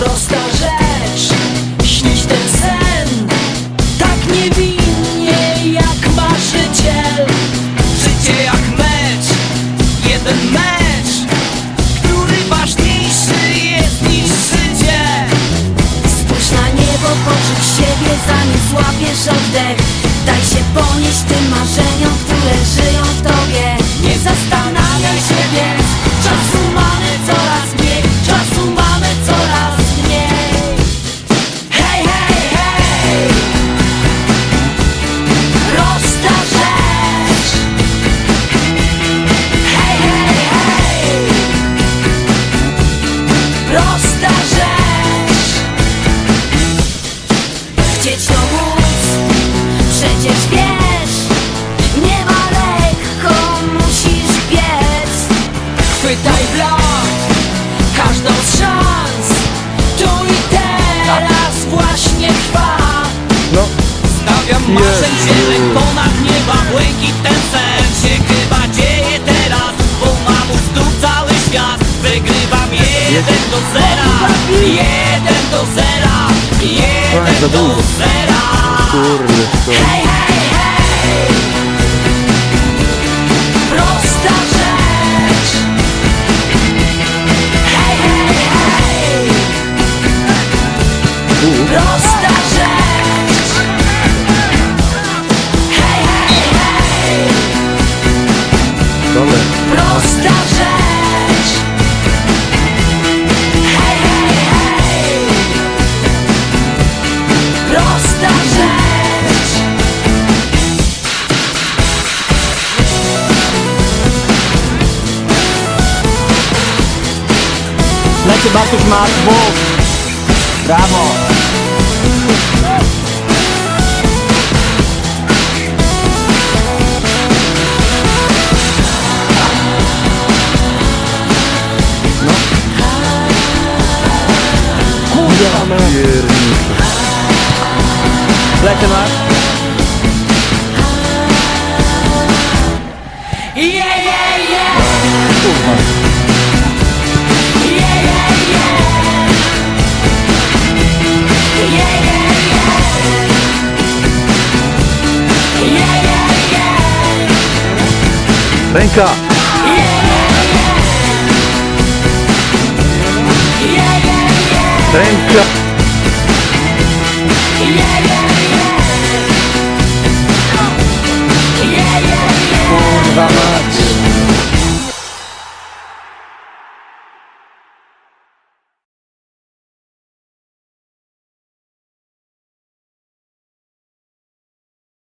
prosta rzecz. Śnić ten sen Tak niewinnie jak marzyciel. Życie jak mecz, jeden mecz Który ważniejszy jest niż życie. Spójrz na niebo, poczuć siebie zanim złapiesz oddech. Daj się ponieść tym marzeniom, które żyją w tobie wiesz Nie ma lekko, musisz biec. Chwytaj blok Każdą z szans. Tu i teraz właśnie trwa. Stawiam marzeń zieleń ponad nieba Błękit ten sen zera. Jeden do zera. Jeden do zera. Kurde, to... Hej, hej, hej. Prosta rzecz. Hej, hej, hej. Prosta rzecz. Hej, hej, hej. Dole. Prosta chyba tych masz dwóch Brawo No Kurde Let Lecę masz Yeah, yeah, yeah! Thank cá. Thank cá.